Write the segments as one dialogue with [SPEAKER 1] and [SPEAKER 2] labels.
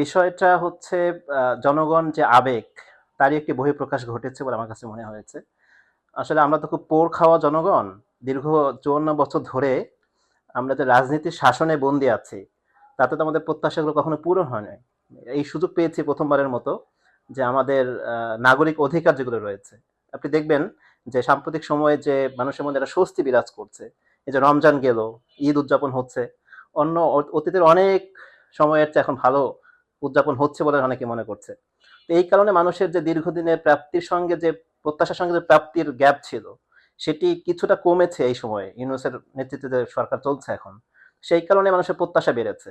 [SPEAKER 1] বিষয়টা হচ্ছে জনগণ যে আবেগ, তারই একটি বহিঃপ্রকাশ ঘটেছে বলে আমার কাছে মনে হয়েছে। আসলে আমরা তো খুব পোর খাওয়া জনগণ, দীর্ঘ চুয়ান্ন বছর ধরে আমরা যে রাজনীতির শাসনে বন্দি আছি, তাতে তো আমাদের প্রত্যাশাগুলো কখনো পূরণ হয় নাই। এই সুযোগ পেয়েছি প্রথমবারের মতো যে আমাদের নাগরিক অধিকার যেগুলো রয়েছে। আপনি দেখবেন যে সাম্প্রতিক সময়ে যে মানুষের মধ্যে একটা স্বস্তি বিরাজ করছে, এই যে রমজান গেল, ঈদ উদযাপন হচ্ছে, অন্য অতীতের অনেক সময়ের চেয়ে এখন ভালো উদযাপন হচ্ছে বলে অনেকে মনে করছে। তো এই কারণে মানুষের যে দীর্ঘদিনের প্রাপ্তির সঙ্গে যে প্রত্যাশার সঙ্গে যে প্রাপ্তির গ্যাপ ছিল, সেটি কিছুটা কমেছে এই সময়ে। ইউনুসের নেতৃত্বে যে সরকার চলছে এখন। সেই কারণে মানুষের প্রত্যাশা বেড়েছে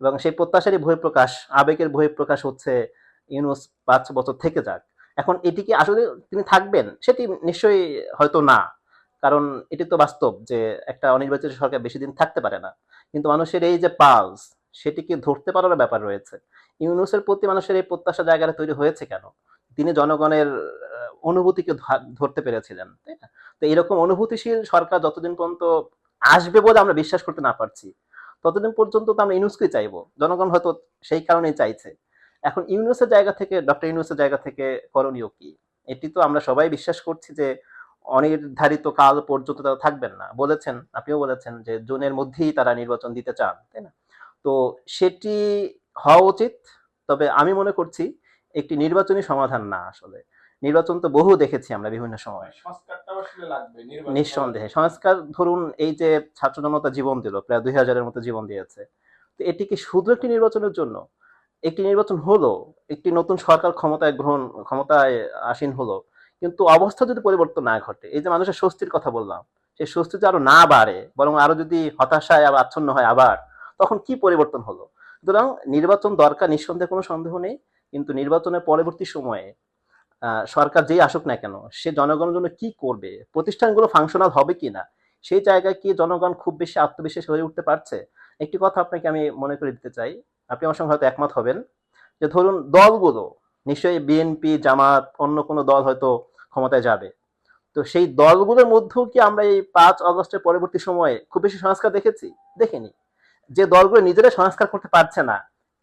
[SPEAKER 1] এবং সেই প্রত্যাশারই বহিঃপ্রকাশ, আবেগের বহিঃপ্রকাশ হচ্ছে ইউনুস পাঁচ বছর থেকে যাক। এখন এটি কি আসলে তিনি থাকবেন? সেটি নিশ্চয়ই হয়তো না। কারণ এটি তো বাস্তব যে একটা অনির্বাচিত সরকার বেশি দিন থাকতে পারে না। কিন্তু মানুষের এই যে পালস সেটিকে ধরতে পারার ব্যাপার রয়েছে। ইউনুসের প্রতি মানুষের এই প্রত্যাশা জায়গাটা তৈরি হয়েছে কেন? তিনি জনগণের অনুভূতিকে ধরতে পেরেছিলেন, তাই না? তো এরকম অনুভূতিশীল সরকার যতদিন পর্যন্ত আসবে বলে আমরা বিশ্বাস করতে না পারছি, ততদিন পর্যন্ত তো আমরা ইউনুসকেই চাইব। জনগণ হয়তো সেই কারণেই চাইছে। এখন ইউনুসের জায়গা থেকে, ডক্টর ইউনুসের জায়গা থেকে করণীয় কি? এটি তো আমরা সবাই বিশ্বাস করছি যে অনির্ধারিত কাল পর্যন্ত তারা থাকবেন না। বলেছেন, আপনিও বলেছেন যে জুনের মধ্যেই তারা নির্বাচন দিতে চান, তাই না? তো সেটি হওয়া উচিত তবে আমি মনে করছি একটি নির্বাচনী সমাধান না আসলে। নির্বাচন তো বহু দেখেছি আমরা বিভিন্ন সময়।
[SPEAKER 2] নির্বাচন
[SPEAKER 1] নিঃসন্দেহে। সংস্কার ধরুন এই যে ছাত্র জনতা জীবন দিল প্রায় দুই হাজারের মতো জীবন দিয়েছে। তো এটি কি শুধু একটি নির্বাচনের জন্য? একটি নির্বাচন হলো একটি নতুন সরকার ক্ষমতায় গ্রহণ ক্ষমতায় আসীন হলো কিন্তু অবস্থা যদি পরিবর্তন না ঘটে এই যে মানুষের স্বস্তির কথা বললাম সেই স্বস্তি যদি আরও না বাড়ে বরং আরও যদি হতাশায় আবার আচ্ছন্ন হয় আবার তখন কি পরিবর্তন হলো? সুতরাং নির্বাচন দরকার নিঃসন্দেহে কোনো সন্দেহ নেই, কিন্তু নির্বাচনের পরবর্তী সময়ে সরকার যেই আসুক না কেন, সে জনগণের জন্য কি করবে? প্রতিষ্ঠানগুলো ফাংশনাল হবে কি না সেই জায়গায় কি জনগণ খুব বেশি আত্মবিশ্বাস হয়ে উঠতে পারছে? একটি কথা আপনাকে আমি মনে করে দিতে চাই, আপনি আমার সঙ্গে হয়তো একমত হবেন, যে ধরুন দলগুলো, নিশ্চয়ই বিএনপি, জামাত, অন্য কোনো দল হয়তো ক্ষমতায় যাবে। তো সেই দলগুলোর মধ্যেও কি আমরা এই পাঁচ অগস্টের পরবর্তী সময়ে খুব বেশি সংস্কার দেখেছি? দেখিনি। যে দলগুলো নিজেরা সংস্কার করতে পারছে না,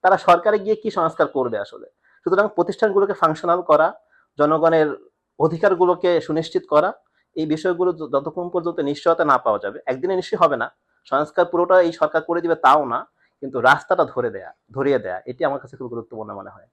[SPEAKER 1] তারা সরকারে গিয়ে কি সংস্কার করবে আসলে? সুতরাং প্রতিষ্ঠানগুলোকে ফাংশনাল করা, জনগণের অধিকারগুলোকে সুনিশ্চিত করা, এই বিষয়গুলো যতক্ষণ পর্যন্ত নিশ্চয়তা না পাওয়া যাবে, একদিনে নিশ্চয়ই হবে না। সংস্কার পুরোটা এই সরকার করে দিবে তাও না, কিন্তু রাস্তাটা ধরে দেয়া, ধরিয়ে দেয়া, এটি আমার কাছে খুব গুরুত্বপূর্ণ মনে হয়।